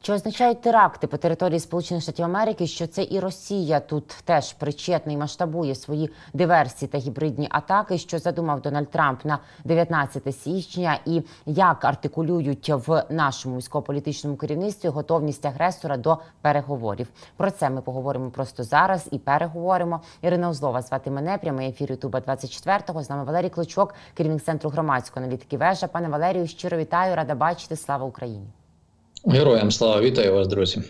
Чи означають теракти по території Сполучених Штатів Америки, що це і Росія тут теж причетна і масштабує свої диверсії та гібридні атаки, що задумав Дональд Трамп на 19 січня, і як артикулюють в нашому військово-політичному керівництві готовність агресора до переговорів? Про це ми поговоримо просто зараз і переговоримо. Ірина Узлова звати мене. Прямий ефір Ютуба 24-го. З нами Валерій Клочок, керівник центру громадської аналітики. Вежа. Пане Валерію, щиро вітаю, рада бачити. Слава Україні. Героям слава вітаю вас, друзі.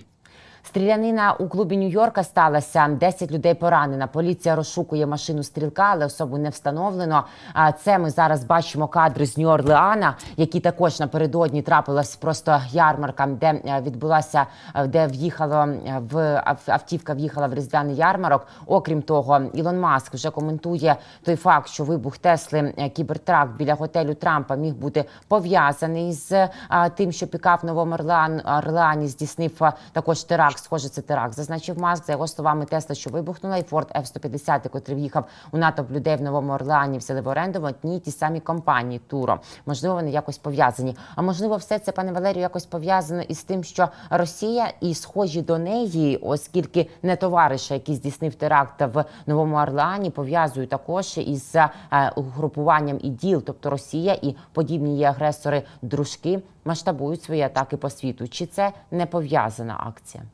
Стрілянина у клубі Нью-Йорка сталася. 10 людей поранено. Поліція розшукує машину стрілка, але особу не встановлено. А це ми зараз бачимо кадри з Нью-Орлеана, які також напередодні трапилась просто ярмарка, де е, відбулася, е, де в'їхало е, в автівка в'їхала в різдвяний ярмарок. Окрім того, Ілон Маск вже коментує той факт, що вибух Тесли кібертрак біля готелю Трампа міг бути пов'язаний з тим, що пікап в Новому Орлеан- Орлеані здійснив також теракт. Схоже, це теракт. Зазначив Маск за його словами Тесла, що вибухнула, і Форд F-150, котрий в'їхав у натовп людей в Новому Орлеані, взяли в оренду в одній ті самі компанії Туро. Можливо, вони якось пов'язані. А можливо, все це пане Валерію якось пов'язано із тим, що Росія і схожі до неї, оскільки не товариша, який здійснив теракт в Новому Орлеані, пов'язують також із е, угрупуванням іділ, тобто Росія і подібні її агресори дружки масштабують свої атаки по світу. Чи це не пов'язана акція?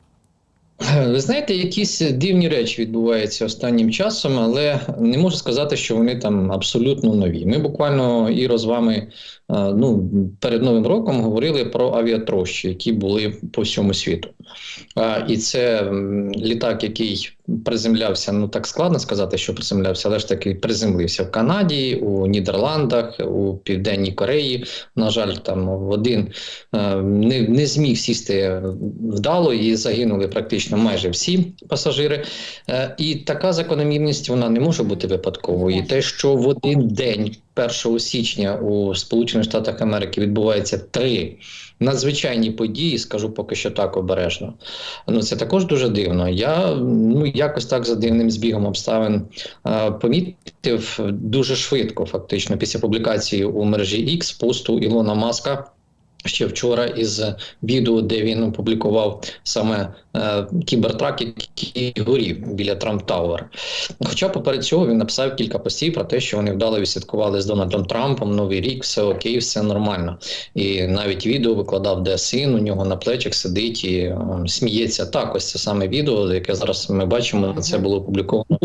Ви знаєте, якісь дивні речі відбуваються останнім часом, але не можу сказати, що вони там абсолютно нові. Ми буквально Іро з вами ну, перед новим роком говорили про авіатрощі, які були по всьому світу. Е, І це літак, який приземлявся, ну так складно сказати, що приземлявся, але ж таки приземлився в Канаді, у Нідерландах, у Південній Кореї. На жаль, там в один е, не, не зміг сісти вдало і загинули практично майже всі пасажири. Е, І така закономірність вона не може бути випадковою. І те, що в один день, 1 січня, у Сполучених Штатах Америки відбувається три надзвичайні події, скажу поки що так обережно. Ну це також дуже дивно. Я ну якось так за дивним збігом обставин помітив дуже швидко, фактично, після публікації у мережі X посту Ілона Маска. Ще вчора із відео, де він опублікував саме кібертрак, який горів біля Трамп Тауер. Хоча поперед цього він написав кілька постів про те, що вони вдало відсвяткували з Дональдом Трампом Новий рік, все окей, все нормально. І навіть відео викладав, де син у нього на плечах сидить і е, сміється. Так, ось це саме відео, яке зараз ми бачимо. Це було опубліковано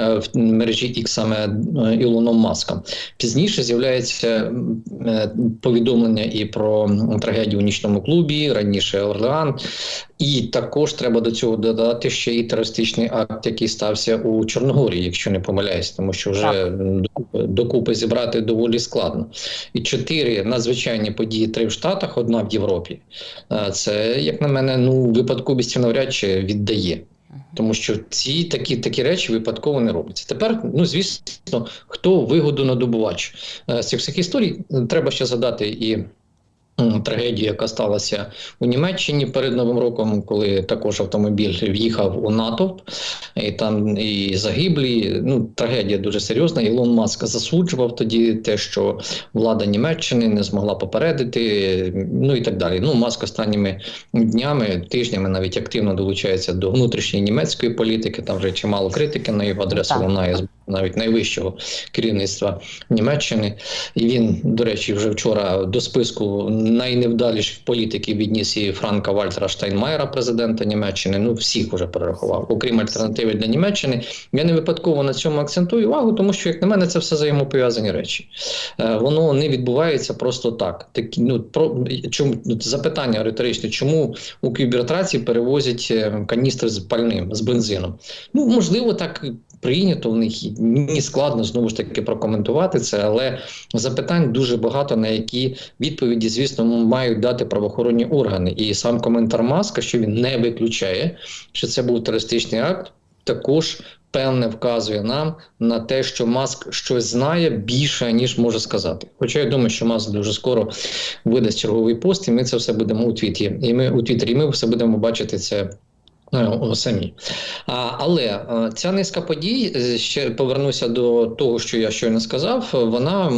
е, в мережі X саме е, Ілоном Маском. Пізніше з'являється е, повідомлення і про трагедію у нічному клубі, раніше Орлеан. І також треба до цього додати ще і терористичний акт, який стався у Чорногорії, якщо не помиляюсь, тому що вже докупи, зібрати доволі складно. І чотири надзвичайні події: три в Штатах, одна в Європі. Це, як на мене, ну випадковістю навряд чи віддає. Тому що ці такі такі речі випадково не робляться. Тепер, ну звісно, хто вигодонадобувач Е, з цих всіх історій е, треба ще згадати і. Трагедію, яка сталася у Німеччині перед Новим роком, коли також автомобіль в'їхав у натовп, і там і загиблі. Ну, трагедія дуже серйозна. Ілон Маск засуджував тоді те, що влада Німеччини не змогла попередити, ну і так далі. Ну, Маск останніми днями, тижнями навіть активно долучається до внутрішньої німецької політики. Там вже чимало критики на його адресу лунає з навіть найвищого керівництва Німеччини. І він, до речі, вже вчора до списку найневдаліших політиків відніс і Франка Вальтера Штайнмаєра, президента Німеччини. Ну всіх вже перерахував, окрім альтернативи для Німеччини. Я не випадково на цьому акцентую увагу, тому що, як на мене, це все взаємопов'язані речі. Е, Воно не відбувається просто так. Такі ну про чому запитання риторичне, чому у кібертраці перевозять е, каністри з пальним з бензином? Ну можливо, так прийнято в них і мені складно знову ж таки прокоментувати це, але запитань дуже багато, на які відповіді, звісно, мають дати правоохоронні органи. І сам коментар Маска, що він не виключає, що це був терористичний акт, також. Певне вказує нам на те, що Маск щось знає більше, ніж може сказати. Хоча я думаю, що Маск дуже скоро видасть черговий пост, і ми це все будемо у твіті. І ми у Твіттері, ми все будемо бачити це Самі. А, але е, ця низка подій, е, ще повернуся до того, що я щойно сказав, вона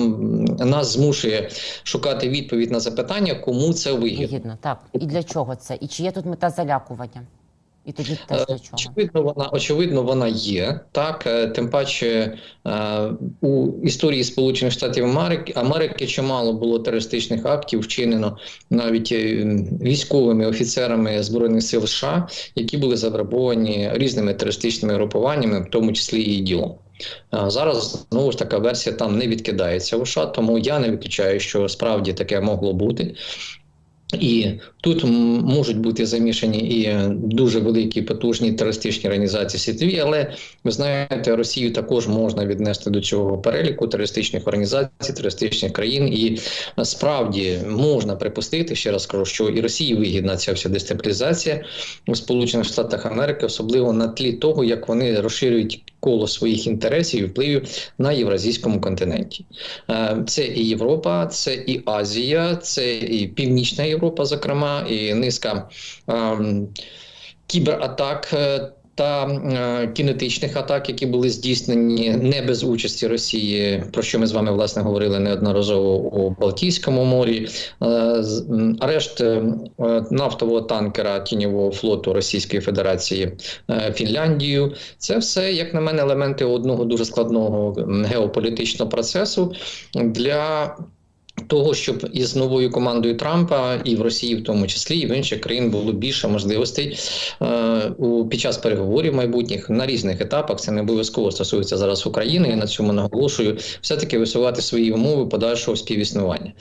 нас змушує шукати відповідь на запитання, кому це вигідно. Вигідно, так. І для чого це? І чи є тут мета залякування? І тоді теж Е, для чого? Очевидно, вона очевидно, вона є так. е, Тим паче е, у історії Сполучених Штатів Америки Америки чимало було терористичних актів, вчинено навіть військовими офіцерами збройних сил США, які були завербовані різними терористичними групуваннями, в тому числі і ділом. Зараз знову ж така версія там не відкидається в США, тому я не виключаю, що справді таке могло бути. І тут можуть бути замішані і дуже великі потужні терористичні організації світові, але ви знаєте, Росію також можна віднести до цього переліку терористичних організацій, терористичних країн, і справді можна припустити, ще раз кажу, що і Росії вигідна ця вся дестабілізація у Сполучених Штатах Америки, особливо на тлі того, як вони розширюють коло своїх інтересів і впливів на євразійському континенті. Е, Це і Європа, це і Азія, це і Північна Європа, зокрема, і низка ем, кібератак. Та е, кінетичних атак, які були здійснені не без участі Росії, про що ми з вами власне говорили неодноразово у Балтійському морі, Е, арешт е, нафтового танкера тіньового флоту Російської Федерації Фінляндію, це все, як на мене, елементи одного дуже складного геополітичного процесу. Для того, щоб із новою командою Трампа і в Росії, в тому числі, і в інших країн було більше можливостей е, під час переговорів майбутніх на різних етапах. Це не обов'язково стосується зараз України. і на цьому наголошую, все таки висувати свої умови подальшого співіснування.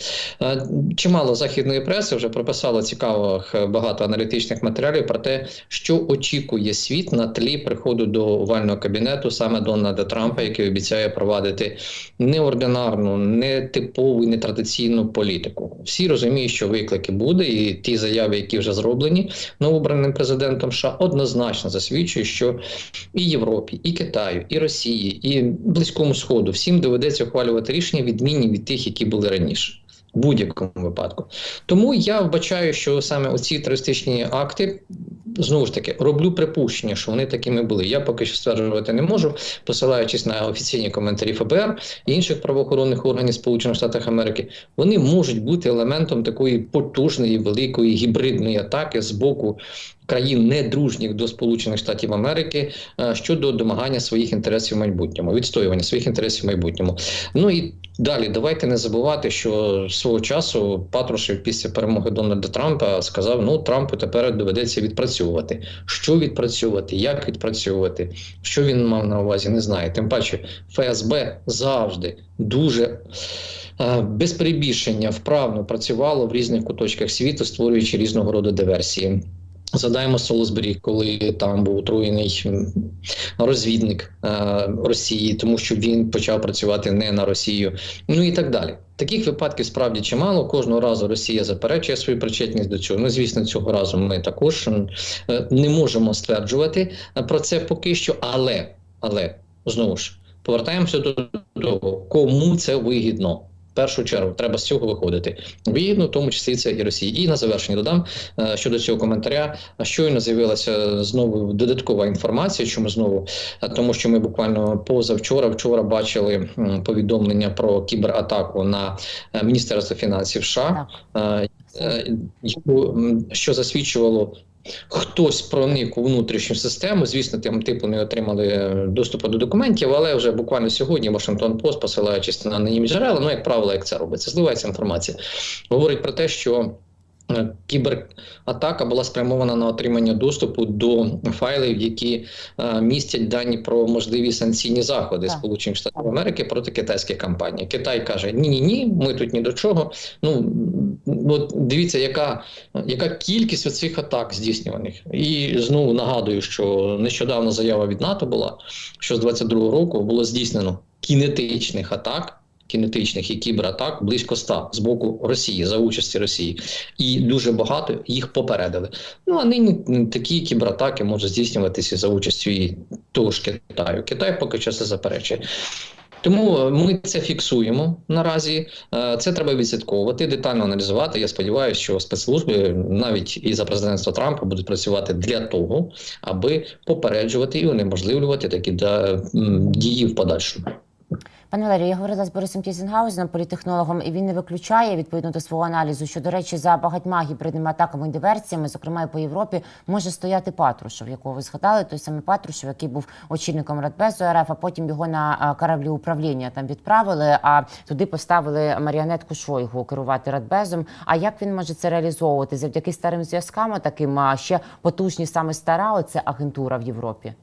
Е, Чимало західної преси вже прописало цікавих е, багато аналітичних матеріалів про те, що очікує світ на тлі приходу до овального кабінету саме Дональда Трампа, який обіцяє провадити неординарну, нетипову і нетрадиційну політику. Всі розуміють, що виклики буде, і ті заяви, які вже зроблені новообраним президентом США, однозначно засвідчують, що і Європі, і Китаю, і Росії, і Близькому Сходу всім доведеться ухвалювати рішення відмінні від тих, які були раніше. Будь-якому випадку. Тому я вбачаю, що саме оці терористичні акти знову ж таки роблю припущення, що вони такими були. Я поки що стверджувати не можу, посилаючись на офіційні коментарі ФБР і інших правоохоронних органів Сполучених Штатів Америки, вони можуть бути елементом такої потужної великої гібридної атаки з боку. Країн недружніх до Сполучених Штатів Америки е, щодо домагання своїх інтересів в майбутньому, відстоювання своїх інтересів в майбутньому. Ну і далі давайте не забувати, що свого часу Патрушев після перемоги Дональда Трампа сказав: ну Трампу тепер доведеться відпрацьовувати. Що відпрацьовувати, як відпрацьовувати, що він мав на увазі, не знаю. Тим паче, ФСБ завжди дуже. е, Без перебільшення вправно працювало в різних куточках світу, створюючи різного роду диверсії. Задаємо Солсбері, коли там був отруєний розвідник е, Росії, тому що він почав працювати не на Росію, ну і так далі. Таких випадків справді чимало. Кожного разу Росія заперечує свою причетність до цього. Ну, звісно, цього разу ми також е, не можемо стверджувати е, про це поки що, але, але знову ж повертаємося до того, кому це вигідно. В першу чергу треба з цього виходити. Вигідно, в тому числі це і Росії. І на завершення додам е, щодо цього коментаря. Щойно з'явилася знову додаткова інформація. Чому знову? Тому що ми буквально позавчора, вчора бачили повідомлення про кібератаку на е, Міністерство фінансів США, е, що засвідчувало. Хтось проник у внутрішню систему. Звісно, тим типу не отримали е, доступу до документів, але вже буквально сьогодні Вашингтон Пост, посилаючись на анонімні джерела, ну як правило, як це робиться, зливається інформація. Говорить про те, що кібератака була спрямована на отримання доступу до файлів, які е, містять дані про можливі санкційні заходи Сполучених Штатів Америки проти китайських компаній. Китай каже: ні, ні, ні, ми тут ні до чого. Ну от дивіться, яка, яка кількість оцих атак здійснюваних. І знову нагадую, що нещодавно заява від НАТО була, що з 22-го року було здійснено кінетичних атак. Кінетичних і кібератак близько 100 з боку Росії за участі Росії, і дуже багато їх попередили. Ну а нині такі кібератаки можуть здійснюватися за участю і того ж Китаю. Китай поки що це заперечує. Тому е, ми це фіксуємо наразі. Е, Це треба відслідковувати, детально аналізувати. Я сподіваюся, що спецслужби навіть і за президентства Трампа будуть працювати для того, аби попереджувати і унеможливлювати такі дії в подальшому. Пане Валерію, я говорила з Борисом Тізенгаузеном, політехнологом, і він не виключає відповідно до свого аналізу, що, до речі, за багатьма гібридними атаками і диверсіями, зокрема і по Європі, може стояти Патрушев, якого ви згадали, той самий Патрушев, який був очільником Радбезу РФ, а потім його на кораблі управління там відправили, а туди поставили маріонетку Шойгу керувати Радбезом. А як він може це реалізовувати завдяки старим зв'язкам, таким ще потужні саме стара, оце агентура в Європі?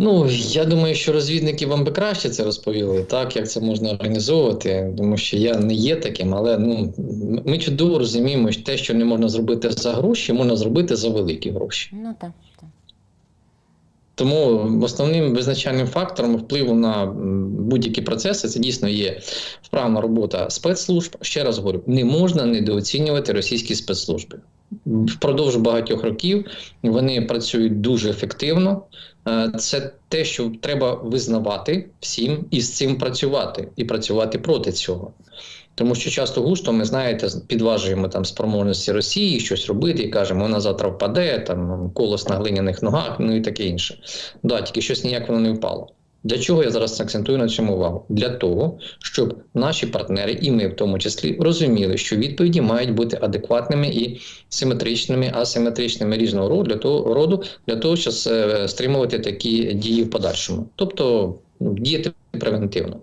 Ну, я думаю, що розвідники вам би краще це розповіли, так як це можна організовувати, тому що я не є таким, але ну ми чудово розуміємо, що те, що не можна зробити за гроші, можна зробити за великі гроші. Ну так. так. Тому основним визначальним фактором впливу на будь-які процеси це дійсно є вправна робота спецслужб. Ще раз говорю, не можна недооцінювати російські спецслужби. Впродовж багатьох років вони працюють дуже ефективно. Е, Це те, що треба визнавати всім і з цим працювати, і працювати проти цього. Тому що часто густо ми знаєте, підважуємо там спроможності Росії щось робити і кажемо, вона завтра впаде, там колос на глиняних ногах, ну і таке інше. Да, тільки щось ніяк воно не впало. Для чого я зараз акцентую на цьому увагу? Для того, щоб наші партнери, і ми в тому числі, розуміли, що відповіді мають бути адекватними і симетричними, асиметричними різного роду для того роду, для того, щоб е, стримувати такі дії в подальшому. Тобто діяти превентивно.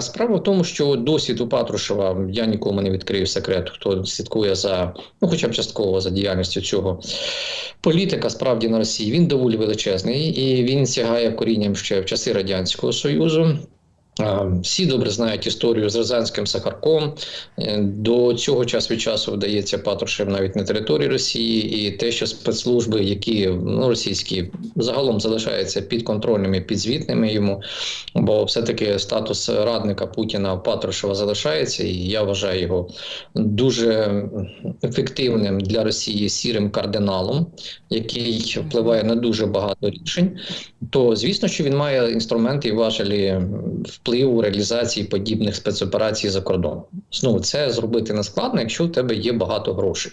Справа в тому, що досвід у Патрушева я нікому не відкрию секрет, хто слідкує за, ну хоча б частково за діяльністю цього політика справді на Росії. Він доволі величезний і він сягає корінням ще в часи Радянського Союзу. Всі добре знають історію з Рязанським Сахарком. Е, До цього час від часу вдається Патрушев навіть на території Росії, і те, що спецслужби, які ну, російські загалом залишаються підконтрольними, підзвітними йому, бо все-таки статус радника Путіна Патрушева залишається, і я вважаю його дуже ефективним для Росії сірим кардиналом, який впливає на дуже багато рішень. То звісно, що він має інструменти і важелі впливу реалізації подібних спецоперацій за кордоном. Знову це зробити не складно, якщо в тебе є багато грошей.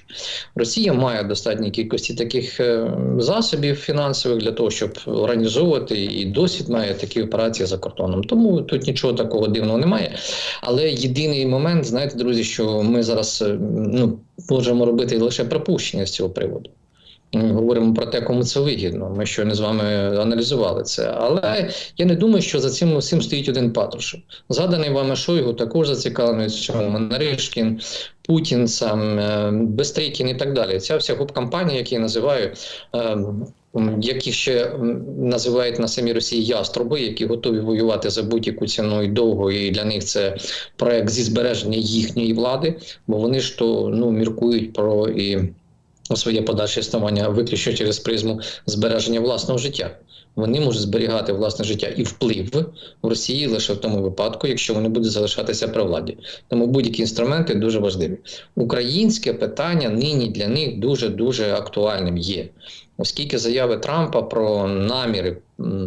Росія має достатній кількості таких е, засобів фінансових для того, щоб організовувати і досвід має такі операції за кордоном. Тому тут нічого такого дивного немає. Але єдиний момент, знаєте, друзі, що ми зараз е, ну, можемо робити лише припущення з цього приводу. Говоримо про те, кому це вигідно. Ми щойно з вами аналізували це. Але я не думаю, що за цим усім стоїть один Патрушев. Згаданий вами Шойгу також зацікавлений в цьому Наришкін, Путін, сам е, Бестрикін і так далі. Ця вся гоп-кампанія, які я називаю, е, які ще називають на самій Росії яструби, які готові воювати за будь-яку ціну і довго, і для них це проект зі збереження їхньої влади, бо вони ж то ну міркують про і своє подальше існування виключно через призму збереження власного життя. Вони можуть зберігати власне життя і вплив в Росії лише в тому випадку, якщо вони будуть залишатися при владі. Тому будь-які інструменти дуже важливі. Українське питання нині для них дуже дуже актуальним є. Оскільки заяви Трампа про наміри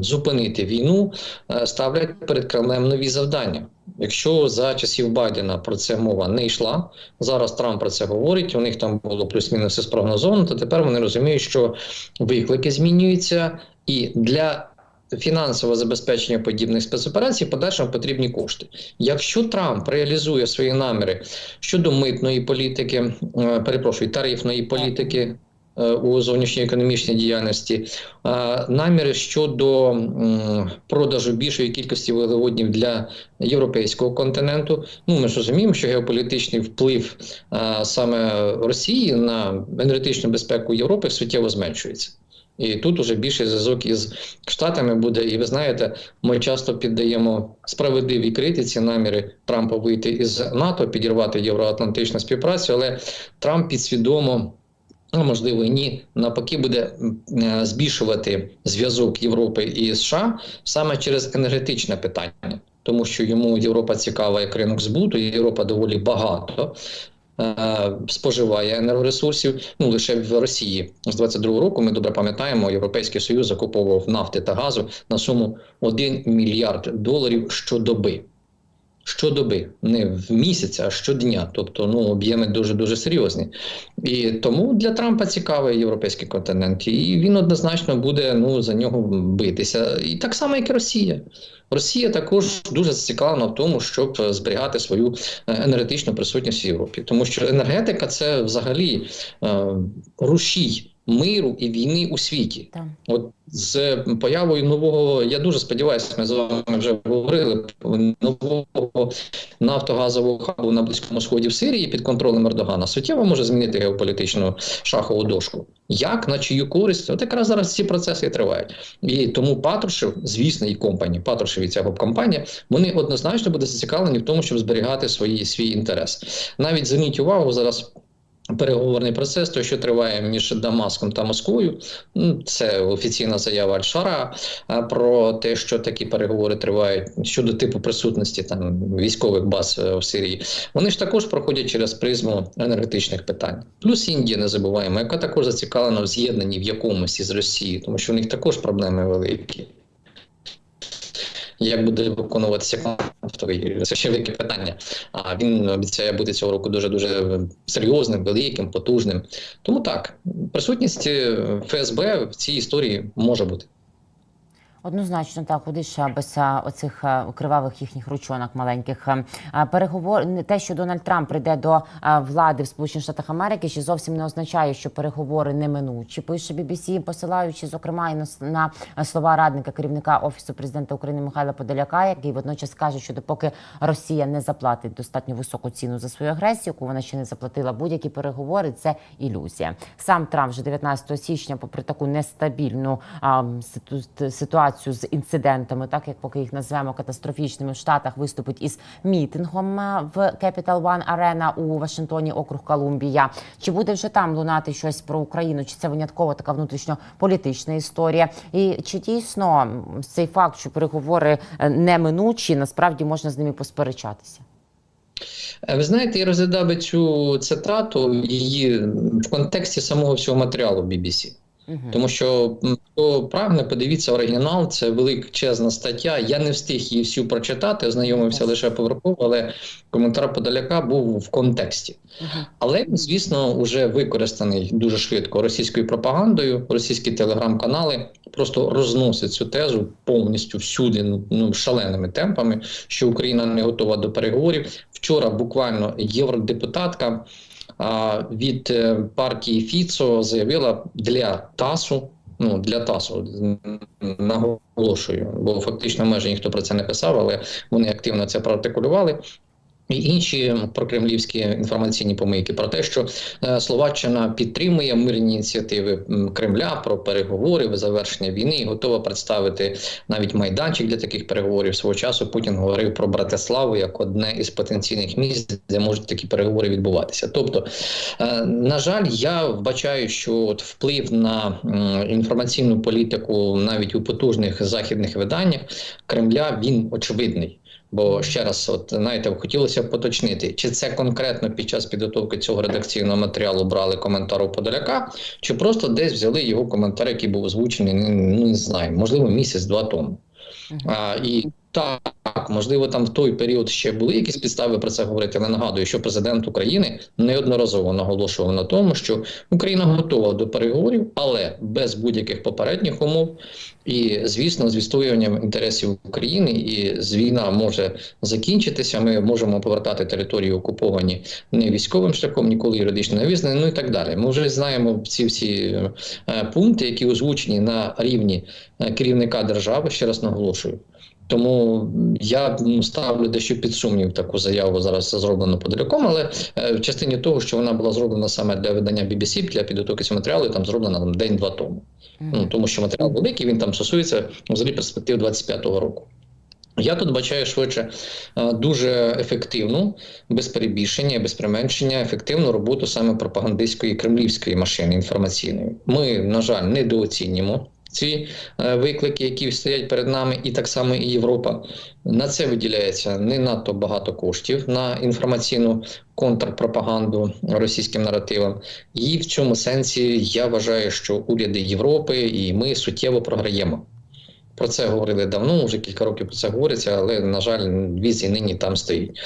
зупинити війну е, ставлять перед Кремлем нові завдання. Якщо за часів Байдена про це мова не йшла, зараз Трамп про це говорить. У них там було плюс-мінус все спрогнозовано, то тепер вони розуміють, що виклики змінюються, і для фінансового забезпечення подібних спецоперацій подальшому потрібні кошти. Якщо Трамп реалізує свої наміри щодо митної політики, е, перепрошую, тарифної політики. Е, У зовнішньоекономічній діяльності наміри щодо продажу більшої кількості вуглеводнів для європейського континенту. Ну ми ж розуміємо, що геополітичний вплив саме Росії на енергетичну безпеку Європи суттєво зменшується. І тут уже більший зв'язок із Штатами буде. І ви знаєте, ми часто піддаємо справедливій критиці наміри Трампа вийти із НАТО, підірвати євроатлантичну співпрацю, але Трамп підсвідомо. Ну, можливо, і ні, навпаки, буде е, збільшувати зв'язок Європи і США саме через енергетичне питання, тому що йому Європа цікава як ринок збуту, Європа доволі багато е, споживає енергоресурсів. Ну лише в Росії з 22 року. Ми добре пам'ятаємо, Європейський Союз закуповував нафти та газу на суму 1 мільярд доларів щодоби. Щодоби, не в місяць, а щодня. Тобто ну, об'єми дуже дуже серйозні. І тому для Трампа цікавий європейський континент, і він однозначно буде ну, за нього битися. І так само, як і Росія. Росія також дуже зацікавлена в тому, щоб зберігати свою е, енергетичну присутність в Європі, тому що енергетика це взагалі е, рушій миру і війни у світі. Так. От з появою нового, я дуже сподіваюся, ми з вами вже говорили нового нафтогазового хабу на близькому сході в Сирії під контролем Ердогана суттєво може змінити геополітичну шахову дошку. Як на чию користь? От якраз зараз ці процеси і тривають. І тому Патрушев, звісно, і компанії, Патрушев і ця компанія, вони однозначно будуть зацікавлені в тому, щоб зберігати свої свій інтерес. Навіть зверніть увагу зараз. Переговорний процес, той, що триває між Дамаском та Москвою, ну, це офіційна заява Аль-Шара про те, що такі переговори тривають щодо типу присутності там військових баз е, в Сирії. Вони ж також проходять через призму енергетичних питань. Плюс Індія, не забуваємо, яка також зацікавлена в з'єднанні в якомусь із Росією, тому що в них також проблеми великі. Як буде виконуватися конфлікт? Це ще велике питання. А він обіцяє бути цього року дуже дуже серйозним, великим, потужним. Тому так, присутність е, ФСБ в цій історії може бути. Однозначно, так куди ще без оцих а, кривавих їхніх ручонок маленьких а, переговор. не те, що Дональд Трамп прийде до влади в Сполучених Штатах Америки, ще зовсім не означає, що переговори неминучі. Пише BBC, посилаючи зокрема і на, слова радника керівника офісу президента України Михайла Подоляка, який водночас каже, що допоки Росія не заплатить достатньо високу ціну за свою агресію, яку вона ще не заплатила, будь-які переговори це ілюзія. Сам Трамп вже 19 січня, попри таку нестабільну а, ситу- ситуацію з інцидентами, так як поки їх назвемо катастрофічними в Штатах, виступить із мітингом в Capital One Arena у Вашингтоні, округ Колумбія. Чи буде вже там лунати щось про Україну? Чи це винятково така внутрішньополітична історія? І чи дійсно цей факт, що переговори е, неминучі, насправді можна з ними посперечатися? Е, Ви знаєте, я розглядав би цю цитату її в контексті самого всього матеріалу BBC. Угу. Тому що хто прагне, подивіться оригінал, це величезна стаття. Я не встиг її всю прочитати, ознайомився лише поверхово, але коментар подаляка був в контексті. Але він, звісно, вже використаний дуже швидко російською пропагандою. Російські телеграм-канали просто розносять цю тезу повністю всюди ну, шаленими темпами, що Україна не готова до переговорів. Вчора буквально євродепутатка від е, партії Фіцо заявила для ТАСу. Ну для ТАСу наголошую, бо фактично майже ніхто про це не писав, але вони активно це проартикулювали. І інші прокремлівські інформаційні помийки про те, що е, Словаччина підтримує мирні ініціативи Кремля про переговори, завершення війни і готова представити навіть майданчик для таких переговорів. Свого часу Путін говорив про Братиславу як одне із потенційних місць, де можуть такі переговори відбуватися. Тобто, е, на жаль, я вбачаю, що от вплив на інформаційну політику навіть у потужних західних виданнях Кремля він очевидний. Бо ще раз, от знаєте, хотілося б поточнити, чи це конкретно під час підготовки цього редакційного матеріалу брали коментар у Подоляка, чи просто десь взяли його коментар, який був озвучений, ну не знаю, можливо, місяць-два тому. А, і так, можливо, там в той період ще були якісь підстави про це говорити. Але нагадую, що президент України неодноразово наголошував на тому, що Україна готова до переговорів, але без будь-яких попередніх умов. І звісно, з відстоюванням інтересів України, і з війна може закінчитися. Ми можемо повертати території окуповані не військовим шляхом, ніколи юридично не визнані, ну і так далі. Ми вже знаємо ці всі е, пункти, які озвучені на рівні е, керівника держави. Ще раз наголошую. Тому я ну, ставлю дещо під сумнів таку заяву зараз зроблену подаляком, але е, в частині того, що вона була зроблена саме для видання BBC, для підготовки цього матеріалу, там зроблена там день-два тому. Ну тому що матеріал великий, він там стосується взагалі перспектив 25-го року. Я тут бачаю швидше е, дуже ефективну, без перебільшення, без применшення, ефективну роботу саме пропагандистської кремлівської машини інформаційної. Ми, на жаль, недооцінюємо ці е, виклики, які стоять перед нами, і так само і Європа. На це виділяється не надто багато коштів на інформаційну контрпропаганду російським наративам. І в цьому сенсі я вважаю, що уряди Європи і ми суттєво програємо. Про це говорили давно, вже кілька років про це говориться, але на жаль, віз нині там стоїть.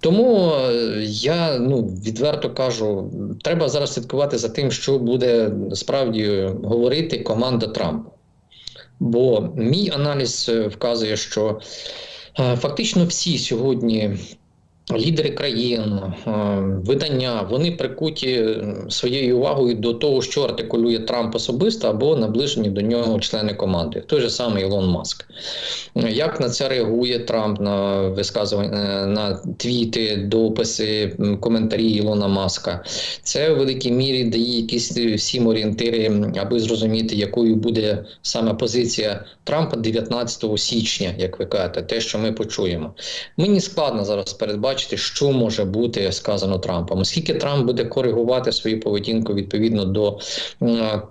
Тому е, я ну відверто кажу, треба зараз слідкувати за тим, що буде справді говорити команда Трампа. Бо мій аналіз е, вказує, що е, фактично всі сьогодні. Лідери країн, е, видання, вони прикуті е, своєю увагою до того, що артикулює Трамп особисто або наближені до нього члени команди. Той же самий Ілон Маск. Як на це реагує Трамп на висказування е, на твіти, дописи, коментарі Ілона Маска? Це в великій мірі дає якісь всім орієнтири, аби зрозуміти, якою буде саме позиція Трампа 19 січня, як ви кажете, те, що ми почуємо. Мені складно зараз передбачити, що може бути сказано Трампом. Оскільки Трамп буде коригувати свою поведінку відповідно до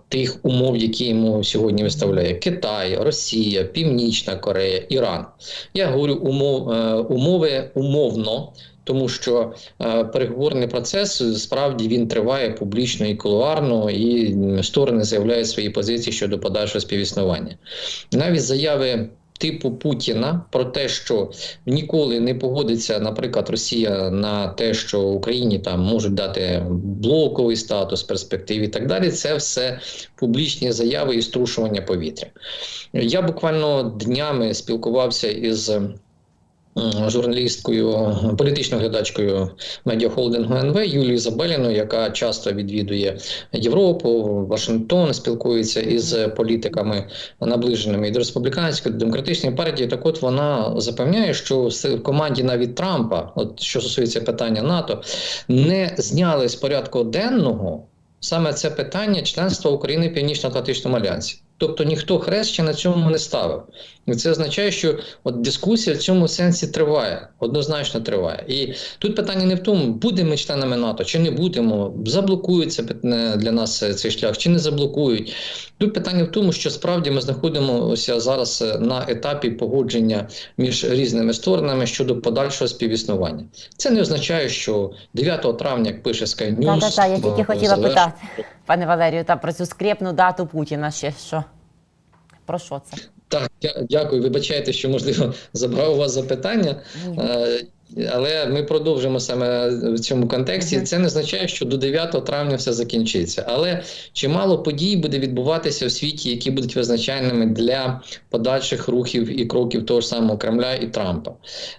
тих умов, які йому сьогодні виставляє Китай, Росія, Північна Корея, Іран. Я говорю умов, е, умови умовно. Тому що е, переговорний процес справді він триває публічно і кулуарно, і сторони заявляють свої позиції щодо подальшого співіснування. Навіть заяви типу Путіна про те, що ніколи не погодиться, наприклад, Росія на те, що Україні там можуть дати блоковий статус, перспектив і так далі. Це все публічні заяви і струшування повітря. Я буквально днями спілкувався із. Журналісткою, політичною глядачкою медіахолдингу НВ Юлією Забеліною, яка часто відвідує Європу, Вашингтон, спілкується із політиками наближеними і до республіканської, до демократичної партії. Так от вона запевняє, що в команді навіть Трампа, от що стосується питання НАТО, не зняли з порядку денного саме це питання членства України в Північно-Атлантичному альянсі. Тобто ніхто хрест ще на цьому не ставив. І це означає, що от дискусія в цьому сенсі триває, однозначно триває. І тут питання не в тому, будемо ми членами НАТО чи не будемо, заблокується для нас е, цей шлях, чи не заблокують. Тут питання в тому, що справді ми знаходимося зараз е, на етапі погодження між різними сторонами щодо подальшого співіснування. Це не означає, що 9 травня, як пише Sky News, Та, та, та, я тільки е, хотіла залеж- питати, пане Валерію, та про цю скрепну дату Путіна ще що? Про що це? Так, дякую. Вибачайте, що можливо забрав у вас запитання. Е, Але ми продовжимо саме в цьому контексті. Це не означає, що до 9 травня все закінчиться. Але чимало подій буде відбуватися в світі, які будуть визначальними для подальших рухів і кроків того ж самого Кремля і Трампа.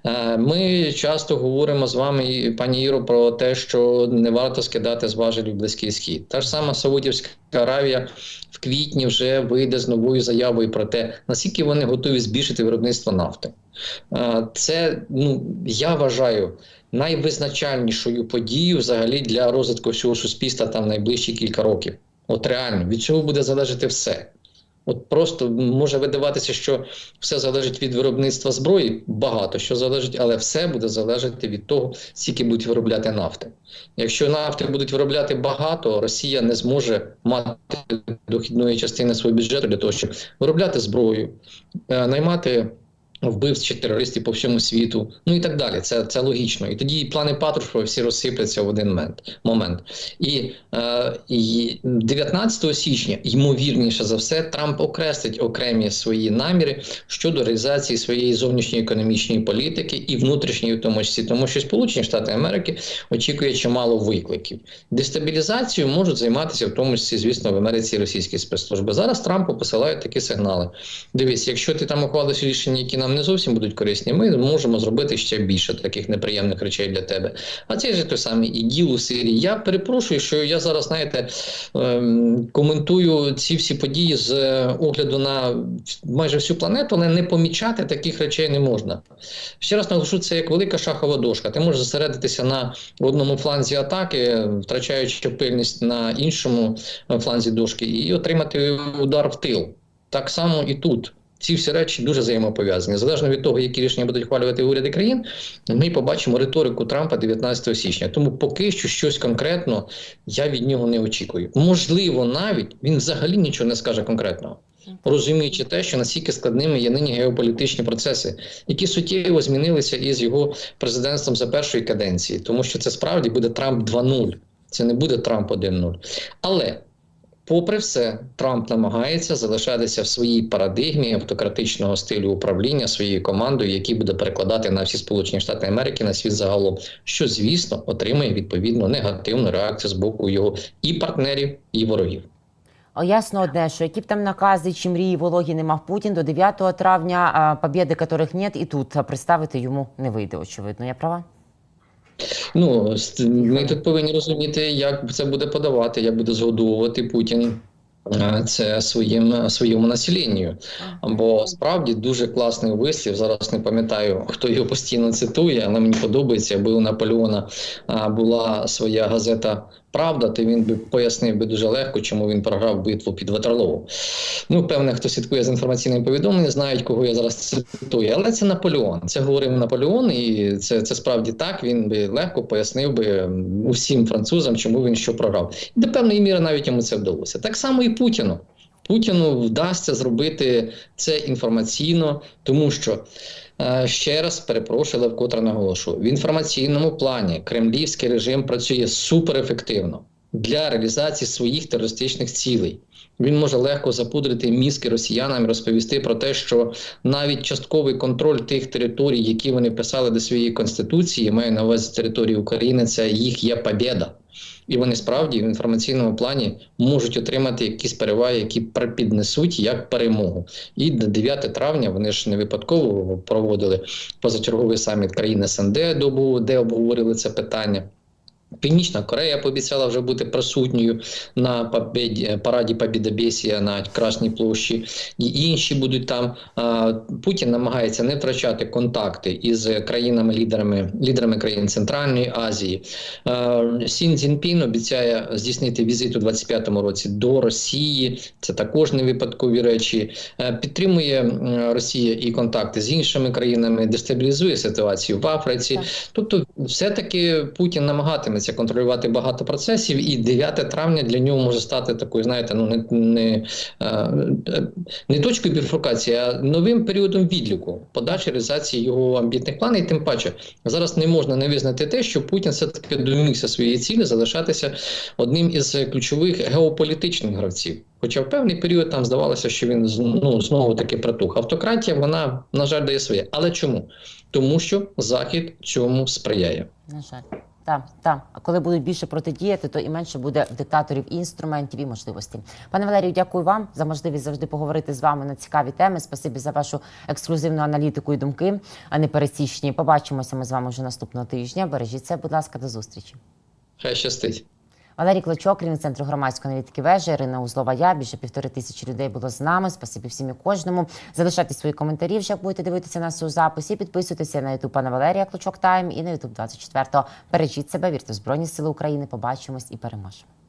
Е, Ми часто говоримо з вами, пані Іро, про те, що не варто скидати з важелів близький схід. Та ж сама Саудівська Аравія в квітні вже вийде з новою заявою про те, наскільки вони готові збільшити виробництво нафти. Це ну я вважаю найвизначальнішою подією взагалі для розвитку всього суспільства там найближчі кілька років. От реально від цього буде залежати все. От просто може видаватися, що все залежить від виробництва зброї, багато що залежить, але все буде залежати від того, скільки будуть виробляти нафти. Якщо нафти будуть виробляти багато, Росія не зможе мати дохідної частини свого бюджету для того, щоб виробляти зброю, е, наймати вбивць чи терористів по всьому світу, ну і так далі. Це, це логічно. І тоді плани Патрушева всі розсипляться в один момент. момент. І, е, і 19 січня, ймовірніше за все, Трамп окреслить окремі свої наміри щодо реалізації своєї зовнішньої економічної політики і внутрішньої, в тому числі, тому що Сполучені Штати Америки очікує чимало викликів. Дестабілізацією можуть займатися, в тому числі, звісно, в Америці російські спецслужби. Зараз Трампу посилають такі сигнали. Дивись, якщо ти там ухвалиш рішення, які нам не зовсім будуть корисні, ми можемо зробити ще більше таких неприємних речей для тебе. А це ж той самий іділ у Сирії. Я перепрошую, що я зараз, знаєте, ем, коментую ці всі події з е, огляду на майже всю планету, але не помічати таких речей не можна. Ще раз наголошу, це як велика шахова дошка. Ти можеш зосередитися на одному фланзі атаки, втрачаючи пильність на іншому е, фланзі дошки, і отримати удар в тил. Так само і тут. Ці всі речі дуже взаємопов'язані. Залежно від того, які рішення будуть ухвалювати уряди країн, ми побачимо риторику Трампа 19 січня. Тому поки що щось конкретно я від нього не очікую. Можливо, навіть він взагалі нічого не скаже конкретного. розуміючи те, що наскільки складними є нині геополітичні процеси, які суттєво змінилися із його президентством за першої каденції, тому що це справді буде Трамп 2.0, це не буде Трамп 1.0. Але Попри все, Трамп намагається залишатися в своїй парадигмі автократичного стилю управління своєю командою, який буде перекладати на всі Сполучені Штати Америки на світ загалом, що звісно отримає відповідно негативну реакцію з боку його і партнерів, і ворогів. Ясно одне, що які б там накази чи мрії вологі не мав Путін до 9 травня, побєди яких нет, і тут представити йому не вийде, очевидно. Я права? Ну ми тут повинні розуміти, як це буде подавати, як буде згодовувати Путін. е, Це своїм своєму населенню. Бо справді дуже класний вислів. Зараз не пам'ятаю, хто його постійно цитує, але мені подобається, аби у Наполеона була своя газета Правда, то він би пояснив би дуже легко, чому він програв битву під Ватерлоу. Ну, певне, хто слідкує за інформаційним повідомленням, знають, кого я зараз цитую. Але це Наполеон. Це говорив Наполеон, і це, це справді так. Він би легко пояснив би усім французам, чому він що програв. І до певної міри навіть йому це вдалося. Так само і Путіну. Путіну вдасться зробити це інформаційно, тому що ще раз перепрошую, вкотре наголошую, в інформаційному плані кремлівський режим працює суперефективно для реалізації своїх терористичних цілей. Він може легко запудрити мізки росіянам і розповісти про те, що навіть частковий контроль тих територій, які вони писали до своєї конституції, маю на увазі території України, це їх є побєда. І вони справді в інформаційному плані можуть отримати якісь переваги, які припіднесуть як перемогу. І до 9 травня вони ж не випадково проводили позачерговий саміт країн СНД, добу, де обговорили це питання. Північна Корея пообіцяла вже бути присутньою на параді Побєдобєсія на Красній площі, і інші будуть там. Путін намагається не втрачати контакти із країнами-лідерами лідерами країн Центральної Азії. Сін Цзіньпін обіцяє здійснити візит у 25-му році до Росії. Це також не випадкові речі. Е, Підтримує Росія і контакти з іншими країнами, дестабілізує ситуацію в Африці. Тобто, все-таки Путін намагатиметься контролювати багато процесів, і 9 травня для нього може стати такою, знаєте, ну не, не, е, не точкою біфуркації, а новим періодом відліку, подачі реалізації його амбітних планів. І тим паче зараз не можна не визнати те, що Путін все-таки домігся своєї цілі залишатися одним із ключових геополітичних гравців. Хоча в певний період там здавалося, що він ну, знову таки притух. Автократія, вона, на жаль, дає своє. Але чому? Тому що Захід цьому сприяє. На жаль. Так, так. А коли будуть більше протидіяти, то і менше буде диктаторів і інструментів і можливостей. Пане Валерію, дякую вам за можливість завжди поговорити з вами на цікаві теми. Спасибі за вашу ексклюзивну аналітику і думки, а не пересічні. Побачимося ми з вами вже наступного тижня. Бережіть це, будь ласка, до зустрічі. Хай щастить. Валерій Клочок, керівник центру громадської аналітики вежі, Ірина Узлова. Я більше півтори тисячі людей було з нами. Спасибі всім і кожному. Залишайте свої коментарі, вже як будете дивитися нас у записі. Підписуйтеся на ютуб пана Валерія Клочок Тайм і на ютуб 24 Бережіть себе, вірте в Збройні Сили України. Побачимось і переможемо.